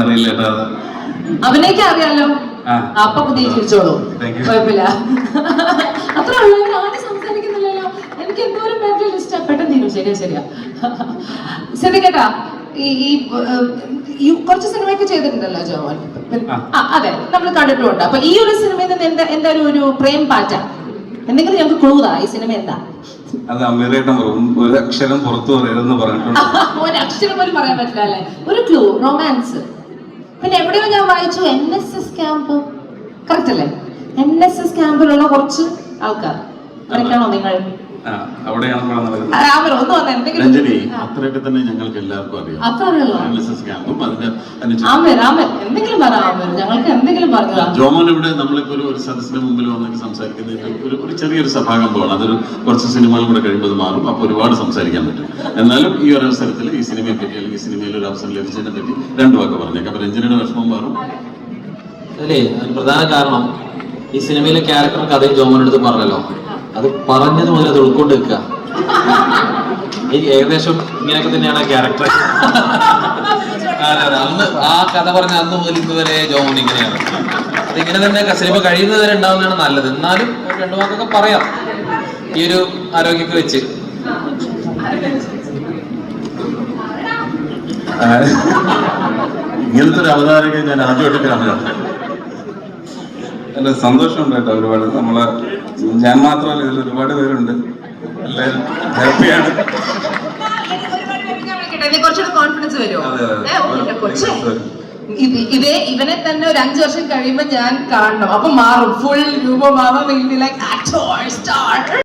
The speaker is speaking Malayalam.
അറിയില്ല കേട്ടോ. അഭിനയിക്കാൻ അറിയാലോ. അപ്പൊ പുതിയ ചിരിച്ചോളൂ. കുഴപ്പമില്ല. അത്ര ഉള്ളവർ ആരും സംസാരിക്കുന്നില്ലല്ലോ. എനിക്ക് എന്തോരം പേരുടെ ലിസ്റ്റ് പെട്ടെന്ന് തീരും. ശരിയാ ശരിയാ. ശരി ഈ ഈ ഈ കുറച്ച് സിനിമയൊക്കെ ചെയ്തിട്ടുണ്ടല്ലോ. ആ, അതെ. നമ്മൾ കണ്ടിട്ടുണ്ട് അപ്പൊ ഈ ഒരു സിനിമയിൽ നിന്ന് എന്താ എന്താ ഒരു- പ്രേം പാറ്റ? എന്തെങ്കിലും ഞങ്ങൾക്ക് ക്ലൂതാ ഈ സിനിമ എന്താ? അത് അമീറേട്ടൻ ഒരു അക്ഷരം പുറത്തു പറയരുതെന്ന് പറഞ്ഞിട്ടുണ്ട്. ഒരു അക്ഷരം പോലും പറയാൻ പറ്റില്ല അല്ലേ? ഒരു ക്ലൂ റൊമാൻസ് പിന്നെ എവിടെയോ ഞാൻ വായിച്ചു N S S camp correct അല്ലേ? എൻ എസ് എസ് ക്യാമ്പിലുള്ള കുറച്ച് ആൾക്കാർ. അവരൊക്കെയാണോ നിങ്ങൾ? അവിടെയാണ് രഞ്ജനി അത്രയൊക്കെ തന്നെ ഞങ്ങൾക്ക് എല്ലാവർക്കും അറിയാം. ജോമോൻ ഇവിടെ നമ്മളിപ്പോ ഒരു ഒരു സദസ്സിന് മുമ്പിൽ വന്നൊക്കെ സംസാരിക്കുന്നതിന് ഒരു ഒരു ചെറിയൊരു സഭാകമ്പമാണ്. അതൊരു കുറച്ച് സിനിമകൾ കൂടെ കഴിയുമ്പോൾ മാറും. അപ്പോൾ ഒരുപാട് സംസാരിക്കാൻ പറ്റും. എന്നാലും ഈ ഒരു അവസരത്തിൽ ഈ സിനിമയെ പറ്റി അല്ലെങ്കിൽ ഈ സിനിമയിൽ ഒരു അവസരം ലഭിച്ചതിനെ പറ്റി രണ്ടു വാക്ക് പറഞ്ഞേക്കാം. അപ്പൊ രഞ്ജനയുടെ വിഷമം മാറും. അല്ലേ? പ്രധാന കാരണം ഈ സിനിമയിലെ ക്യാരക്ടർ കഥയും അടുത്ത് പറഞ്ഞല്ലോ. അത് പറഞ്ഞത് മുതൽ അത് ഉൾക്കൊണ്ട് വെക്കുക ഏകദേശം ഇങ്ങനെയൊക്കെ തന്നെയാണ് ആ ക്യാരക്ടർ അന്ന് ആ കഥ പറഞ്ഞ അന്ന് മുതൽ ഇന്ന് വരെ ജോമോൻ ഇങ്ങനെയാണ്. അതിങ്ങനെ തന്നെ സിനിമ കഴിയുന്നത് വരെ ഉണ്ടാവുന്നതാണ് നല്ലത്. എന്നാലും രണ്ടു വാക്കൊക്കെ പറയാം. ഈ ഒരു ആരോഗ്യമൊക്കെ വെച്ച്. ഇങ്ങനത്തെ ഒരു അവതാരക ഞാൻ ആദ്യമായിട്ട് കാണുകയാണ് അല്ല സന്തോഷമുണ്ട് കേട്ടോ ഒരുപാട്. നമ്മളെ ഞാൻ മാത്രമല്ല ഇതിൽ ഒരുപാട് പേരുണ്ട്. എല്ലാവരും ഹാപ്പിയാണ്. കോൺഫിഡൻസ് വരുമോ ഇതേ ഇവനെ തന്നെ ഒരു അഞ്ചു വർഷം കഴിയുമ്പോ ഞാൻ കാണണം. അപ്പൊ മാറും. ഫുൾ രൂപമാവാൻ ലൈക്ക് ആക്ടർ സ്റ്റാർ